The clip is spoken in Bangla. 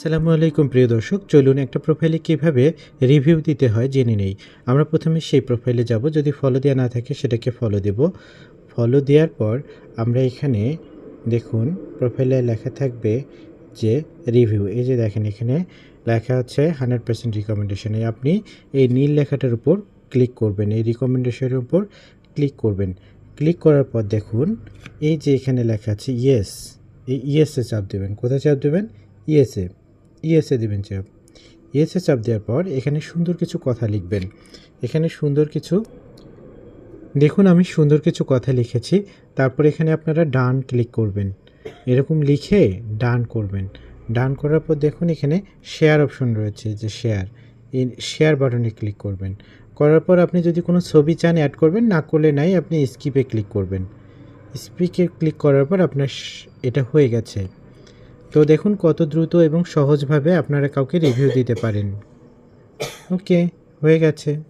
সালামু আলাইকুম, প্রিয় দর্শক। চলুন একটা প্রোফাইলে কীভাবে রিভিউ দিতে হয় জেনে নেই। আমরা প্রথমে সেই প্রোফাইলে যাব। যদি ফলো দেওয়া না থাকে, সেটাকে ফলো দেব। ফলো দেওয়ার পর আমরা এখানে দেখুন প্রোফাইলে লেখা থাকবে যে রিভিউ এই যে দেখেন, এখানে লেখা আছে হান্ড্রেড পার্সেন্ট রিকমেন্ডেশনে আপনি এই নীল লেখাটার উপর ক্লিক করবেন। এই রিকমেন্ডেশনের উপর ক্লিক করবেন। ক্লিক করার পর দেখুন, এই যে এখানে লেখা আছে ইয়েস এই ইয়েসে চাপ দেবেন। কোথায় চাপ দেবেন? ইয়েসে ইয়েসে দেবেন চাপ ইয়েসে চাপ দেওয়ার পর এখানে সুন্দর কিছু কথা লিখবেন। এখানে সুন্দর কিছু, দেখুন আমি সুন্দর কিছু কথা লিখেছি, তারপর এখানে আপনারা ডান ক্লিক করবেন। এরকম লিখে ডান করবেন। ডান করার পর দেখুন এখানে শেয়ার অপশন রয়েছে, যে শেয়ার। এই শেয়ার বাটনে ক্লিক করবেন। করার পর আপনি যদি কোনো ছবি চান অ্যাড করবেন, না করলে নাই আপনি স্কিপে ক্লিক করবেন। স্পিকে ক্লিক করার পর আপনার এটা হয়ে গেছে। তো দেখুন কত দ্রুত এবং সহজভাবে আপনারা কাউকে রিভিউ দিতে পারেন। ওকে হয়ে গেছে।